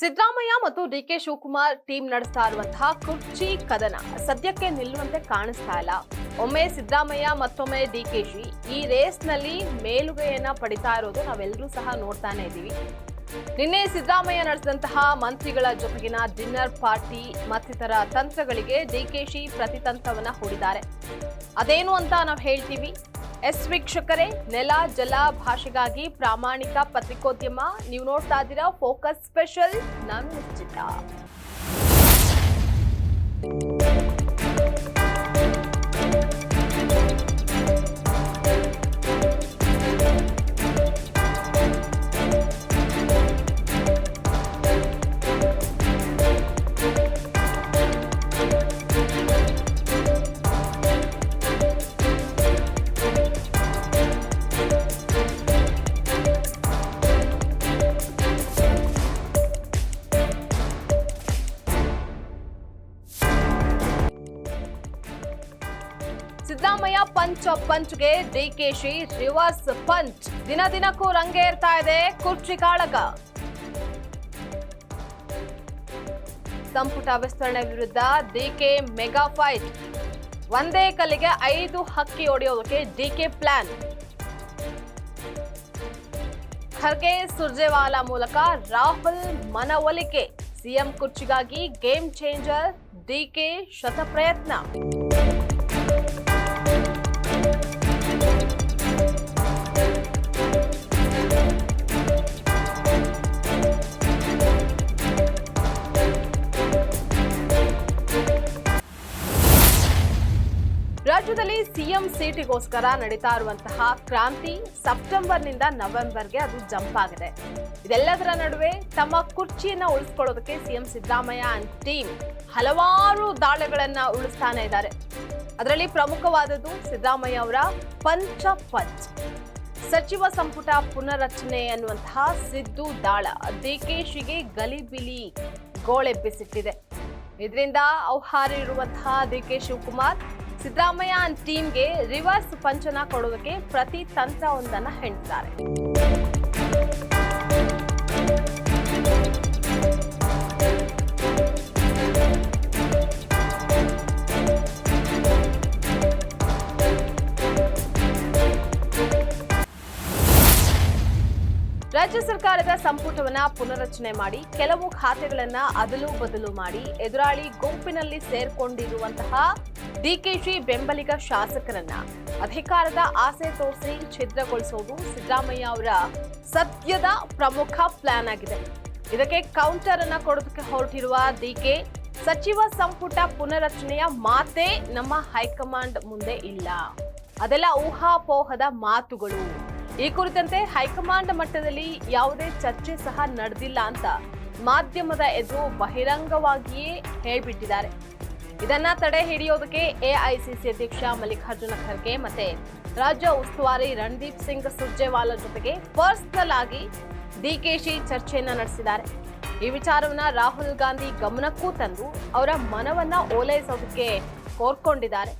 ಸಿದ್ದರಾಮಯ್ಯ ಮತ್ತು D K Shivakumar team ನಡೆಸ್ತಾ ಇರುವಂತಹ ಕುರ್ಚಿ ಕದನ ಸದ್ಯಕ್ಕೆ ನಿಲ್ಲುವಂತೆ ಕಾಣಿಸ್ತಾ ಇಲ್ಲ. ಒಮ್ಮೆ ಸಿದ್ದರಾಮಯ್ಯ, ಮತ್ತೊಮ್ಮೆ ಡಿ ಕೆ ಶಿ ಈ ರೇಸ್ನಲ್ಲಿ ಮೇಲುಗೈಯನ್ನ ಪಡಿತಾ ಇರೋದು ನಾವೆಲ್ಲರೂ ಸಹ ನೋಡ್ತಾನೆ ಇದ್ದೀವಿ. ನಿನ್ನೆ ಸಿದ್ದರಾಮಯ್ಯ ನಡೆಸಿದಂತಹ ಮಂತ್ರಿಗಳ ಜೊತೆಗಿನ ಡಿನ್ನರ್ ಪಾರ್ಟಿ ಮತ್ತಿತರ ತಂತ್ರಗಳಿಗೆ ಡಿ ಕೆ ಶಿ ಪ್ರತಿತಂತ್ರವನ್ನ ಹೂಡಿದ್ದಾರೆ. ಅದೇನು ಅಂತ ನಾವು ಹೇಳ್ತೀವಿ? ಎಸ್ ವೀಕ್ಷಕರೇ ನೆಲ ಜಲ ಭಾಷೆಗಾಗಿ ಪ್ರಾಮಾಣಿಕ ಪತ್ರಿಕೋದ್ಯಮ. ನೀವು ನೋಡ್ತಾ ಇದ್ದೀರಾ ಫೋಕಸ್ ಸ್ಪೆಷಲ್. ನಾನು ನಿಶ್ಚಿತ. ಸಿದ್ದರಾಮಯ್ಯ ಪಂಚ್ ಪಂಚ್ಗೆ ಡಿಕೆಶಿ ರಿವರ್ಸ್ ಪಂಚ್. ದಿನ ದಿನಕ್ಕೂ ರಂಗೇರ್ತಾ ಇದೆ ಕುರ್ಚಿ ಕಾಳಗ. ಸಂಪುಟ ವಿಸ್ತರಣೆ ವಿರುದ್ಧ ಡಿಕೆ ಮೆಗಾ ಫೈಟ್. ಒಂದೇ ಕಲ್ಲಿಗೆ ಐದು ಹಕ್ಕಿ ಹೊಡೆಯೋದಕ್ಕೆ ಡಿಕೆ ಪ್ಲಾನ್. ಖರ್ಗೆ ಸುರ್ಜೇವಾಲಾ ಮೂಲಕ ರಾಹುಲ್ ಮನವೊಲಿಕೆ. ಸಿಎಂ ಕುರ್ಚಿಗಾಗಿ ಗೇಮ್ ಚೇಂಜರ್ ಡಿಕೆ ಶತಪ್ರಯತ್ನ. ರಾಜ್ಯದಲ್ಲಿ ಸಿಎಂ ಸೀಟಿಗೋಸ್ಕರ ನಡೀತಾ ಇರುವಂತಹ ಕ್ರಾಂತಿ ಸೆಪ್ಟೆಂಬರ್ನಿಂದ ನವೆಂಬರ್ಗೆ ಅದು ಜಂಪ್ ಆಗಿದೆ. ಇದೆಲ್ಲದರ ನಡುವೆ ತಮ್ಮ ಕುರ್ಚಿಯನ್ನ ಉಳಿಸ್ಕೊಳ್ಳೋದಕ್ಕೆ ಸಿಎಂ ಸಿದ್ದರಾಮಯ್ಯ ಅಂಡ್ ಟೀಮ್ ಹಲವಾರು ದಾಳಿಗಳನ್ನ ಉಳಿಸ್ತಾನೆ ಇದ್ದಾರೆ. ಅದರಲ್ಲಿ ಪ್ರಮುಖವಾದದ್ದು ಸಿದ್ದರಾಮಯ್ಯ ಅವರ ಪಂಚ ಪಂಚ್. ಸಚಿವ ಸಂಪುಟ ಪುನರ್ರಚನೆ ಅನ್ನುವಂತಹ ಸಿದ್ದು ದಾಳ ಡಿಕೆಶಿಗೆ ಗಲಿಬಿಲಿ ಗೋಳೆಬ್ಬಿಸಿಟ್ಟಿದೆ ಇದರಿಂದ ಔಹಾರಿ ಇರುವಂತಹ ಡಿ ಕೆ ಶಿವಕುಮಾರ್ ಸಿದ್ದರಾಮಯ್ಯ ಟೀಮ್ಗೆ ರಿವರ್ಸ್ ಪಂಚನ ಕೊಡೋದಕ್ಕೆ ಪ್ರತಿ ತಂತ್ರ ಒಂದನ್ನು ಹೆಣ್ತಾರೆ. ರಾಜ್ಯ ಸರ್ಕಾರದ ಸಂಪುಟವನ್ನ ಪುನರಚನೆ ಮಾಡಿ ಕೆಲವು ಖಾತೆಗಳನ್ನ ಅದಲು ಬದಲು ಮಾಡಿ ಎದುರಾಳಿ ಗುಂಪಿನಲ್ಲಿ ಸೇರ್ಕೊಂಡಿರುವಂತಹ ಡಿಕೆಶಿ ಬೆಂಬಲಿಗ ಶಾಸಕರನ್ನ ಅಧಿಕಾರದ ಆಸೆ ತೋರಿಸಿ ಛಿದ್ರಗೊಳಿಸುವುದು ಸಿದ್ದರಾಮಯ್ಯ ಅವರ ಸದ್ಯದ ಪ್ರಮುಖ ಪ್ಲಾನ್ ಆಗಿದೆ. ಇದಕ್ಕೆ ಕೌಂಟರ್ ಅನ್ನ ಕೊಡೋದಕ್ಕೆ ಹೊರಟಿರುವ ಡಿಕೆ, ಸಚಿವ ಸಂಪುಟ ಪುನರಚನೆಯ ಮಾತೇ ನಮ್ಮ ಹೈಕಮಾಂಡ್ ಮುಂದೆ ಇಲ್ಲ. ಅದೆಲ್ಲ ಊಹಾಪೋಹದ ಮಾತುಗಳು. ಈ ಕುರಿತಂತೆ ಹೈಕಮಾಂಡ್ ಮಟ್ಟದಲ್ಲಿ ಯಾವುದೇ ಚರ್ಚೆ ಸಹ ನಡೆದಿಲ್ಲ ಅಂತ ಮಾಧ್ಯಮದ ಎದುರು ಬಹಿರಂಗವಾಗಿಯೇ ಹೇಳಿಬಿಟ್ಟಿದ್ದಾರೆ. ಇದನ್ನ ತಡೆ ಹಿಡಿಯೋದಕ್ಕೆ ಎಐಸಿಸಿ ಅಧ್ಯಕ್ಷ ಮಲ್ಲಿಕಾರ್ಜುನ ಖರ್ಗೆ ಮತ್ತೆ ರಾಜ್ಯ ಉಸ್ತುವಾರಿ ರಣದೀಪ್ ಸಿಂಗ್ ಸುರ್ಜೇವಾಲಾ ಜೊತೆಗೆ ಪರ್ಸನಲ್ ಆಗಿ ಡಿಕೆಶಿ ಚರ್ಚೆಯನ್ನ ನಡೆಸಿದ್ದಾರೆ. ಈ ವಿಚಾರವನ್ನ ರಾಹುಲ್ ಗಾಂಧಿ ಗಮನಕ್ಕೂ ತಂದು ಅವರ ಮನವನ್ನ ಓಲೈಸೋದಕ್ಕೆ ಕೋರ್ಕೊಂಡಿದ್ದಾರೆ.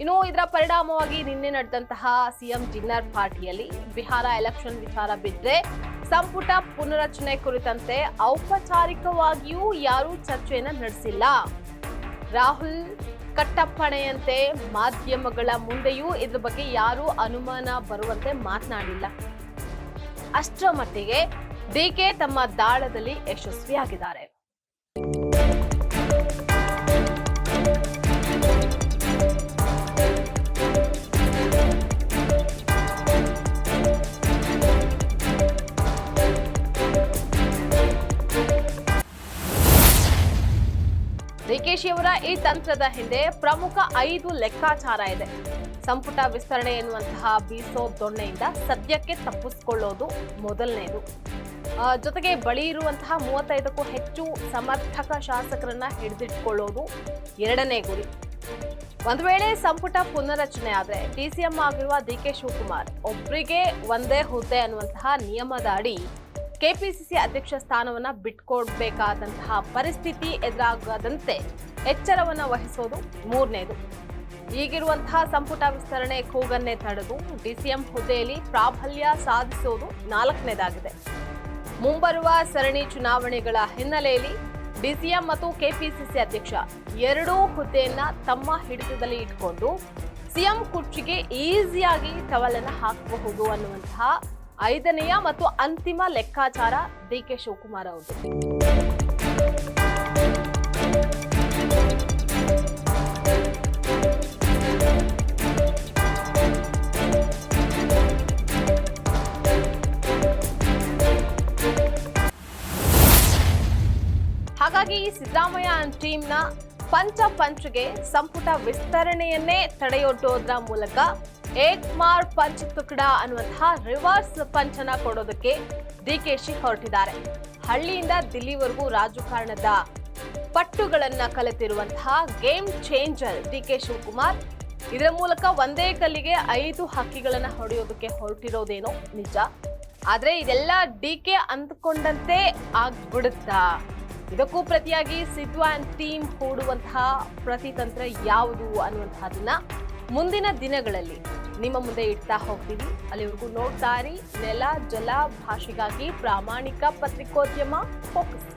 ಇನ್ನು ಇದರ ಪರಿಣಾಮವಾಗಿ ನಿನ್ನೆ ನಡೆದಂತಹ ಸಿಎಂ ಡಿನ್ನರ್ ಪಾರ್ಟಿಯಲ್ಲಿ ಬಿಹಾರ ಎಲೆಕ್ಷನ್ ವಿಚಾರ ಬಿದ್ರೆ ಸಂಪುಟ ಪುನರಚನೆ ಕುರಿತಂತೆ ಔಪಚಾರಿಕವಾಗಿಯೂ ಯಾರೂ ಚರ್ಚೆಯನ್ನು ನಡೆಸಿಲ್ಲ. ರಾಹುಲ್ ಕಟ್ಟಪ್ಪಣೆಯಂತೆ ಮಾಧ್ಯಮಗಳ ಮುಂದೆಯೂ ಇದ್ರ ಬಗ್ಗೆ ಯಾರೂ ಅನುಮಾನ ಬರುವಂತೆ ಮಾತನಾಡಿಲ್ಲ. ಅಷ್ಟರ ಮಟ್ಟಿಗೆ ಡಿಕೆ ತಮ್ಮ ದಾಳದಲ್ಲಿ ಯಶಸ್ವಿಯಾಗಿದ್ದಾರೆ. ಡಿಕೆಶಿ ಅವರ ಈ ತಂತ್ರದ ಹಿಂದೆ ಪ್ರಮುಖ ಐದು ಲೆಕ್ಕಾಚಾರ ಇದೆ. ಸಂಪುಟ ವಿಸ್ತರಣೆ ಎನ್ನುವಂತಹ ಬೀಸೋ ದೊಣ್ಣೆಯಿಂದ ಸದ್ಯಕ್ಕೆ ತಪ್ಪಿಸಿಕೊಳ್ಳೋದು ಮೊದಲನೇದು. ಜೊತೆಗೆ ಬಳಿ ಇರುವಂತಹ ಮೂವತ್ತೈದಕ್ಕೂ ಹೆಚ್ಚು ಸಮರ್ಥಕ ಶಾಸಕರನ್ನ ಹಿಡಿದಿಟ್ಕೊಳ್ಳೋದು ಎರಡನೇ ಗುರಿ. ಒಂದು ವೇಳೆ ಸಂಪುಟ ಪುನರಚನೆ ಆದರೆ ಡಿಸಿಎಂ ಆಗಿರುವ ಡಿ ಕೆ ಶಿವಕುಮಾರ್ ಒಬ್ಬರಿಗೆ ಒಂದೇ ಹುದ್ದೆ ಅನ್ನುವಂತಹ ನಿಯಮದ ಅಡಿ ಕೆಪಿಸಿಸಿ ಅಧ್ಯಕ್ಷ ಸ್ಥಾನವನ್ನು ಬಿಟ್ಕೊಡ್ಬೇಕಾದಂತಹ ಪರಿಸ್ಥಿತಿ ಎದುರಾಗದಂತೆ ಎಚ್ಚರವನ್ನು ವಹಿಸೋದು ಮೂರನೇದು. ಈಗಿರುವಂತಹ ಸಂಪುಟ ವಿಸ್ತರಣೆ ಕೂಗನ್ನೇ ತಡೆದು ಡಿಸಿಎಂ ಹುದ್ದೆಯಲ್ಲಿ ಪ್ರಾಬಲ್ಯ ಸಾಧಿಸೋದು ನಾಲ್ಕನೇದಾಗಿದೆ. ಮುಂಬರುವ ಸರಣಿ ಚುನಾವಣೆಗಳ ಹಿನ್ನೆಲೆಯಲ್ಲಿ ಡಿಸಿಎಂ ಮತ್ತು ಕೆಪಿಸಿಸಿ ಅಧ್ಯಕ್ಷ ಎರಡೂ ಹುದ್ದೆಯನ್ನ ತಮ್ಮ ಹಿಡಿತದಲ್ಲಿ ಇಟ್ಕೊಂಡು ಸಿಎಂ ಕುರ್ಚಿಗೆ ಈಸಿಯಾಗಿ ಟವಲನ್ನು ಹಾಕಬಹುದು ಅನ್ನುವಂತಹ ಐದನೆಯ ಮತ್ತು ಅಂತಿಮ ಲೆಕ್ಕಾಚಾರ ಡಿ ಕೆ ಶಿವಕುಮಾರ್ ಅವರು ಹಾಗಾಗಿ ಈ ಸಿದ್ದರಾಮಯ್ಯ ಟೀಮ್ನ ಪಂಚ ಪಂಚ್ಗೆ ಸಂಪುಟ ವಿಸ್ತರಣೆಯನ್ನೇ ತಡೆಯೊಡ್ಡೋದ್ರ ಮೂಲಕ ಏಕ್ ಮಾರ್ ಪಂಚ್ ತುಕಡ ಅನ್ನುವಂತಹ ರಿವರ್ಸ್ ಪಂಚನ ಕೊಡೋದಕ್ಕೆ ಡಿಕೆಶಿ ಹೊರಟಿದ್ದಾರೆ. ಹಳ್ಳಿಯಿಂದ ದಿಲ್ಲಿವರೆಗೂ ರಾಜಕಾರಣದ ಪಟ್ಟುಗಳನ್ನ ಕಲಿತಿರುವಂತಹ game changer D K Shivakumar ಇದರ ಮೂಲಕ ಒಂದೇ ಕಲ್ಲಿಗೆ ಐದು ಹಕ್ಕಿಗಳನ್ನ ಹೊಡೆಯೋದಕ್ಕೆ ಹೊರಟಿರೋದೇನೋ ನಿಜ. ಆದ್ರೆ ಇದೆಲ್ಲ ಡಿ ಕೆ ಅಂದ್ಕೊಂಡಂತೆ ಆಗ್ಬಿಡುತ್ತಾ? ಇದಕ್ಕೂ ಪ್ರತಿಯಾಗಿ ಸಿದ್ವಾನ್ ಟೀಮ್ ಹೂಡುವಂತಹ ಪ್ರತಿತಂತ್ರ ಯಾವುದು ಅನ್ನುವಂತಹದನ್ನ ಮುಂದಿನ ದಿನಗಳಲ್ಲಿ ನಿಮ್ಮ ಮುಂದೆ ಇಡ್ತಾ ಹೋಗ್ತೀವಿ. ಅಲ್ಲಿವರೆಗೂ ನೋಡ್ತಾ ಇರಿ. ನೆಲ, ಜಲ, ಭಾಷೆಗಾಗಿ ಪ್ರಾಮಾಣಿಕ ಪತ್ರಿಕೋದ್ಯಮ ಫೋಕಸ್